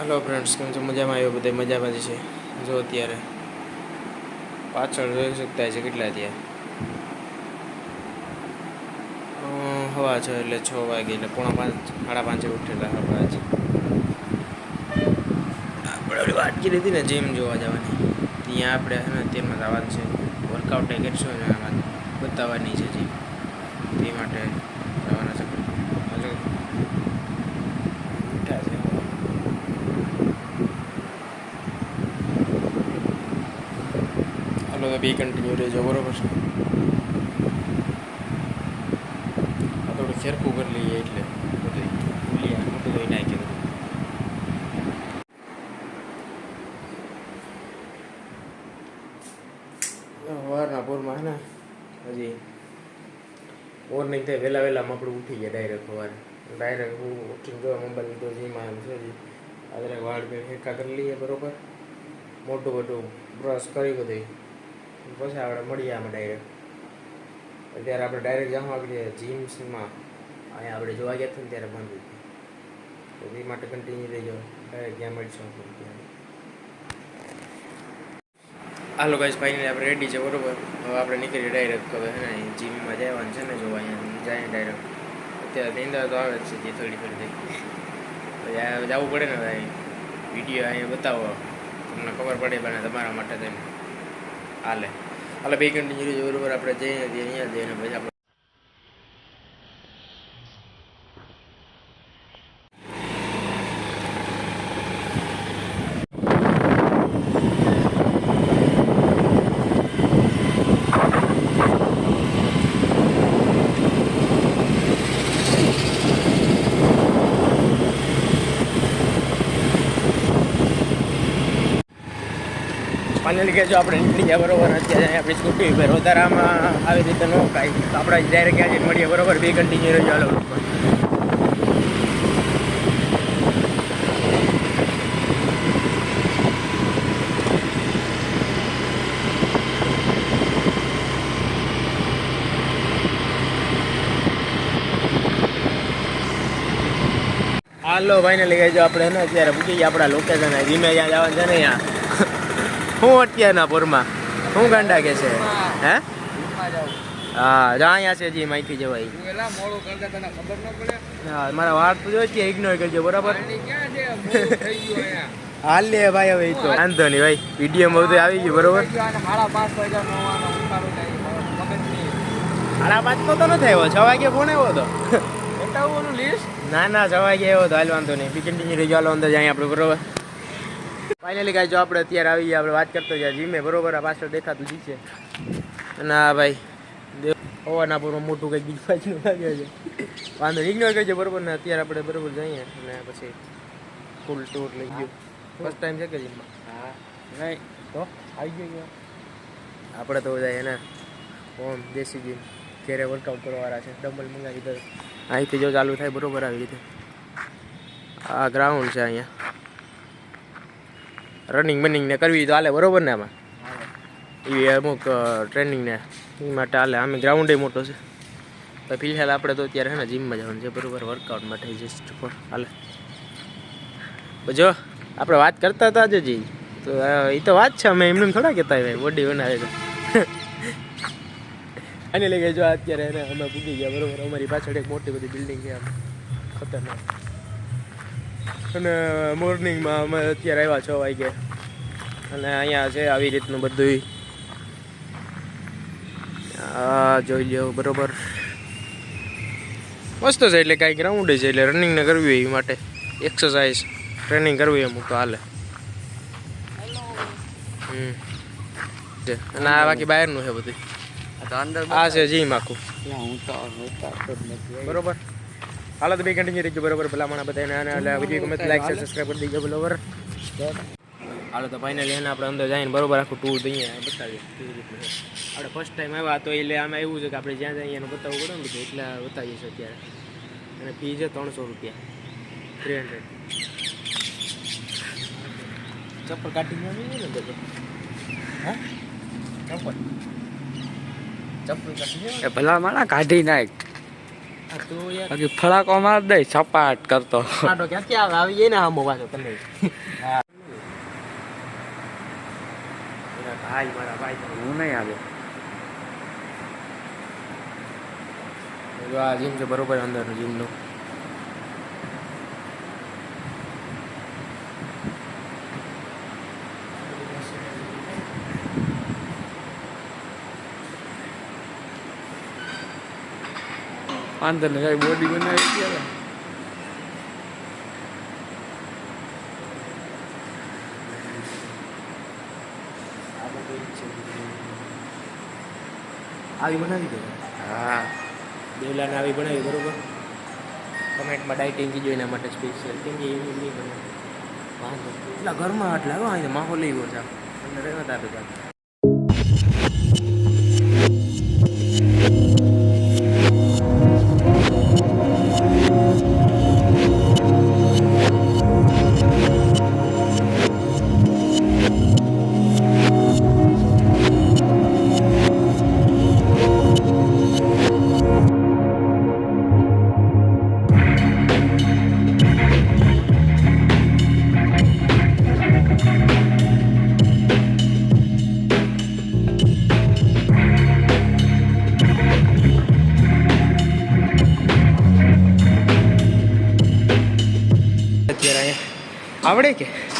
Hello friends કેમ છો? મજામાં? આવ્યો બધા મજામાં જ છે. જો અત્યારે પાછળ જોઈ શકતા છે કેટલા ત્યાં હવા છે એટલે છ વાગે એટલે પોણા પાંચ, સાડા પાંચે ઉઠેલા હવા છે. આપણે વાત કરી હતી ને જીમ જોવા જવાની. ત્યાં આપણે તેમાં જવાનું છે. વર્કઆઉટ કરશું ને આમાં. બતાવવાની છે જીમ તે માટે જવાના છે હજુ મીઠા છે હાલો તો બી કન્ટિન્યુ રહેજો, બરોબર છે? આ થોડું ફેરકું કરી લઈએ એટલે. બધું મોટું બધું પૂરમાં હે ને, હજી નહીં થાય, વહેલા વહેલામાં આપણે ઉઠી ગયા ડાયરેક્ટ સવારે. ડાયરેક્ટ હું ઉઠીને જો મોબાઈલ લીધો એમ છે વાળ બે હેકા કરી લઈએ, બરોબર? મોટું મોટું બ્રશ કરી બધું. પછી આપણે મળીએ આમાં ડાયરેક્ટ અત્યારે આપણે ડાયરેક્ટ જવા આપણે જીમ્સમાં અહીંયા આપણે જોવા ગયા હતા ને ત્યારે બંધ તો એ માટે કન્ટિન્યુ રહેજો. ડાયરેક્ટ ત્યાં મળીશું આપણે ત્યાં હાલો ગાઈસ ફાઇનલી આપણે રેડી છે, બરોબર? હવે આપણે નીકળીએ ડાયરેક્ટ હવે ને જીમમાં જવાનું છે ને જોવા અહીંયા જાય ડાયરેક્ટ અત્યારે નીંદર તો આવે છે જે થોડી થોડી થઈ જવું પડે ને, ભાઈ. વીડિયો અહીંયા બતાવો. તમને ખબર પડે બને તમારા માટે થઈને હાલે. એટલે બે કન્ટિન્યુ બરોબર આપણે જઈએ અહીંયા જઈને પછી આપણે ફાઇનલી કહેજો આપણે નીકળી ગયા બરોબર. અત્યારે આપણી સ્કૂટી ઉપર વધારામાં આવી રીતે ન કાંઈ તો આપણે ક્યાં જઈને મળીએ બરોબર. બે કન્ટિન્યુ રહેજો હાલો હાલો ફાઇનલી કહેજો આપણે ને અત્યારે પૂછી ગયા આપણા લોકેશન ધીમે જ્યાં જવાનું છે ને ત્યાં હું અત્યારના પૂરમાં? શું ગાંડા કે છે? હે. હા? જા અહીંયા છે જી માહિતી જવાય. હા મારા વાત તો જો છે ઇગ્નોર કરજો બરાબર? હાલ લે ભાઈ હવે તો. વાંધો નહીં ભાઈ વિડીયોમાં બધું આવી ગયું બરોબર? સાડા પાંચ તો નથી આવ્યો છ વાગે ફોન આવ્યો હતો. ના ના છ વાગે આવ્યો હતો હાલ વાંધો નહીં. બી કન્ટિન્યુ રહેજો હાલો અંદર જાય આપણે બરોબર? ફાઇનલી કાંઈ જો આપણે અત્યારે આવી ગયા આપણે વાત કરતો જાય જીમે બરોબર? આ પાછળ દેખાતું જી છે. ના ભાઈ દેવ પૂરું મોટું કંઈક બીજું બાજુ લાગે છે. વાંધો ઇગ્નોર કરજો બરોબર? ને અત્યારે આપણે બરોબર જઈએ અને પછી ફૂલ ટૂર લઈ ગયો. ફર્સ્ટ ટાઈમ છે કે જીમમાં? હા. નહીં. તો? આવી ગયો ગયો આપણે તો જાય એને ઓમ દેશી જીમ ઘેરે વર્કઆઉટ કરવાવાળા છે. ડબલ મંગાવી દીધો અહીંથી જો ચાલુ થાય બરોબર આવી રીતે. આ ગ્રાઉન્ડ છે અહીંયા. રનિંગ બનિંગ ને કરવી તો હાલે બરોબર ને આમાં? એવી અમુક ટ્રેનિંગ ને એ માટે હાલે. આમે ગ્રાઉન્ડ મોટો છે. તો ફિલહાલ આપણે તો અત્યારે હે ને જીમમાં જવાનું છે. બરોબર વર્કઆઉટ માટે જસ્ટ ફોર હાલે. જો આપણે વાત કરતા હતા જ જી તો એ તો વાત છે અમે એમને થોડા કહેતા ભાઈ બોડી બનાવે તો અને લઈ ગયા જો અત્યારે અમે પૂગી ગયા બરોબર. અમારી પાછળ એક મોટી બધી બિલ્ડિંગ છે આમ. ખતરનાક. અને મોર્નિંગમાં અમે અત્યારે આવ્યા છ વાગે. અને અહીંયા છે આવી રીતનું બધું આ જોઈ લો બરોબર. મસ્ત છે એટલે કાંઈ ગ્રાઉન્ડ છે એટલે રનિંગ ને કરવી હોય એ માટે. એક્સરસાઇઝ ટ્રેનિંગ કરવી એમ તો હાલે. અને આ બાકી બહારનું છે બધું આ છે જીમ આખું. બરોબર. હાલો, તો બે કન્ટિન્યુ રહેજો બરોબર, ભલામણ બધાને અને એટલે વીડિયો ગમે લાઈક શેર સબસ્ક્રાઈબ કરી દેજો, બરોબર? હાલો, તો ફાઇનલી એને આપણે અંદર જઈને બરોબર આખું ટૂર દઈએ બતાવીએ આપણે ફર્સ્ટ ટાઈમ આવ્યા તો એટલે આમાં એવું છે કે આપણે જ્યાં જઈએ એનું બતાવવું પડે ને બધું, એટલે બતાવીએ છીએ અત્યારે. અને ફી છે ત્રણસો રૂપિયા. થ્રી હંડ્રેડ ચપ્પલ આવી ને બધું હા? ચપ્પલ. ચપ્પલ કાઢી ભલા માણા કાઢી નાખ. બાકી ફળાકો માર દે સપાટ કરતો. આટો ક્યાંથી આવે? આવી જાય ને મોવા પાછો તને ભાઈ મારા ભાઈ હું નહીં આવે. જો આ જીમ છે બરોબર અંદરનું જીમનું. અંદર ને કઈ બોડી બનાવી ગયા આવી બનાવી દે. હા. દેવલાને આવી બનાવી બરોબર? કમેન્ટમાં ડાયટિંગ કીધું એના માટે સ્પેશિયલ કેમ કે નહીં બને. વાંધો એટલા ઘરમાં આટલા આવ્યો અહીંયા માહોલ એવો છે. અને રહેવા તારું અહીંયા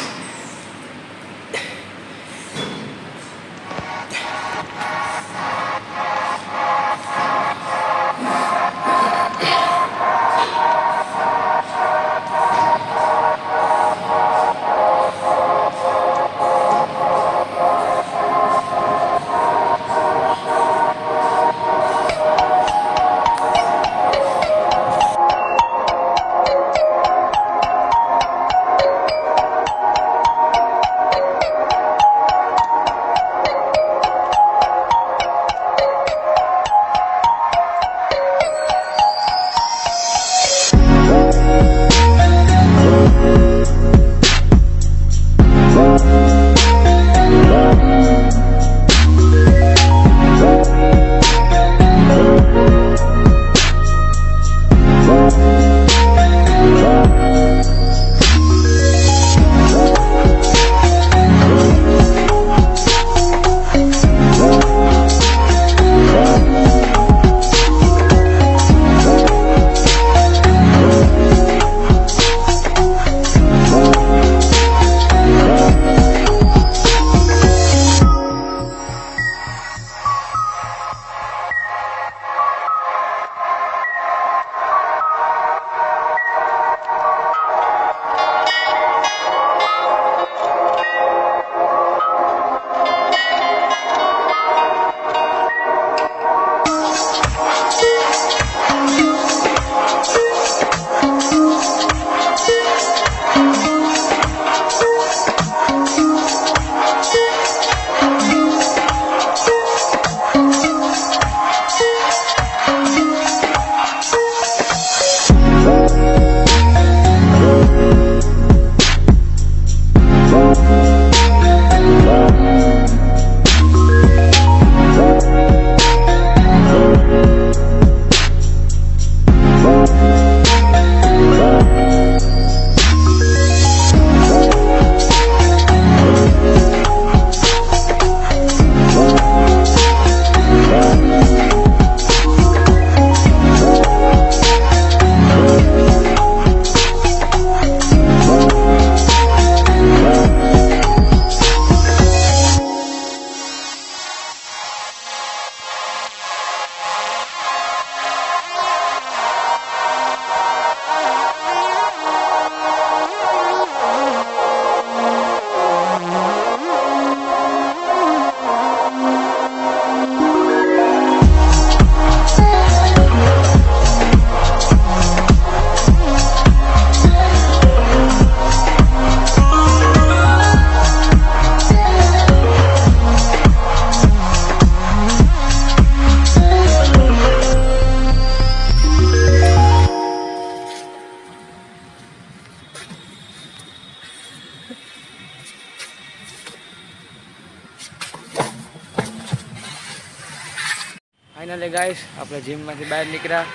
આપણે જીમમાંથી બહાર નીકળ્યા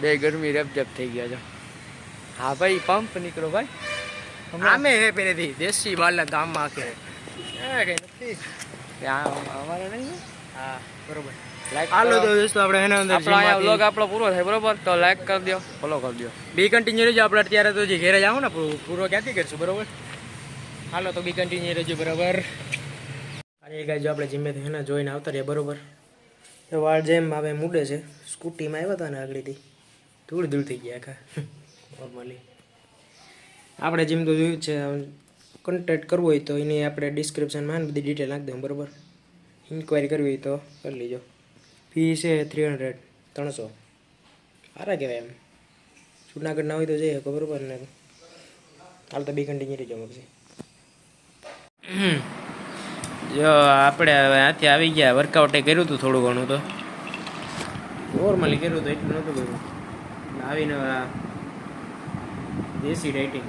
બે ગરમી રેપઝેપ થઈ ગયા છે. હા ભાઈ પંપ નીકળો ભાઈ. આમે હે પેલેથી દેશી બારના ગામમાં કે નથી. અમારે નહીં હા બરોબર. હાલો તો દોસ્તો આપણે એના અંદર આપણો વ્લોગ આપણો પૂરો થાય બરોબર? તો લાઈક કરી દો ફોલો કરી દો બી કન્ટિન્યુ રહેજો આપણે અત્યારે તો જે ઘેરે જાવ ને પૂરો ક્યાંથી કરશું બરોબર? હાલો તો બી કન્ટિન્યુ રહેજો બરોબર. અરે ગાય જો આપણે જીમેથી એને જોઈને આવતા રહીએ બરોબર? વાળ જેમ આવે મૂડે છે. સ્કૂટીમાં આવ્યા હતા ને આગળથી. ધૂળ ધૂળ થઈ ગયા આખા. નોર્મલી આપણે જેમ તો જોયું છે કોન્ટેક્ટ કરવો હોય તો એની આપણે ડિસ્ક્રિપ્શનમાં બધી ડિટેલ નાખી દઉં બરાબર. ઇન્ક્વાયરી કરવી હોય તો કરી લેજો. ફી છે થ્રી હંડ્રેડ ત્રણસો. સારા કહેવાય એમ. જુનાગઢ ના હોય તો જઈએ બરોબર ને. હાલ તો બી કન્ટિન્યુ રહેજો પછી. જો આપણે હવે આથી આવી ગયા વર્કઆઉટ કર્યું હતું થોડું ઘણું તો. નોર્મલી કર્યું હતું એટલું નહોતું કર્યું. આવીને દેશી ડાયટિંગ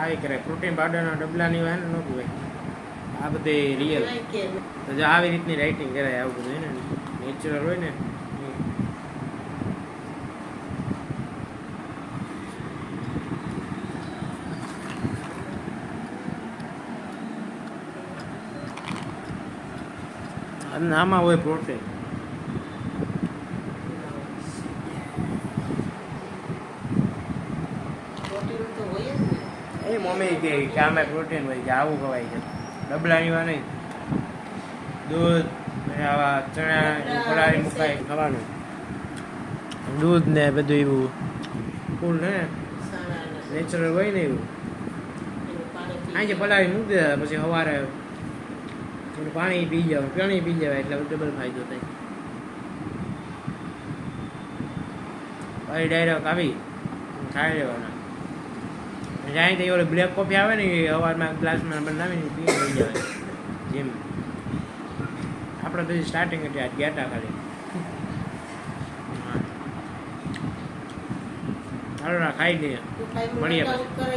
આવી કરે પ્રોટીન પાવડરના ડબલાની વાહન નહોતું ભાઈ આ બધી રિયલ જો આવી રીતની રાઇટિંગ કરાય, આવું બધું હોય ને નેચરલ હોય ને એ. અને આમાં હોય પ્રોટીન એ મમ્મી કે કે આમાં પ્રોટીન હોય કે આવું ખવાય છે. ડબલાની વા નહીં. દૂધ અને આવા ચણા ફરાળી મુકાય ખાવાનું. દૂધ ને બધું એવું. ફૂલ ને નેચરલ હોય ને એવું. આજે પલાળી મૂકી દેવા પછી સવારે પાણી પી જવાનું પાણી પી જવાય એટલે ડબલ ફાયદો થાય. પછી ડાયરેક્ટ આવી ખાઈ લેવાના. જાય તો ઓલી બ્લેક કોફી આવે ને એ સવારમાં ગ્લાસમાં બનાવીને પી લઈ જવાય જેમ. આપણે તો સ્ટાર્ટિંગ હતી આ ગયા ખાલી. હા. હાલો ના ખાઈ લઈએ. મળીએ પછી.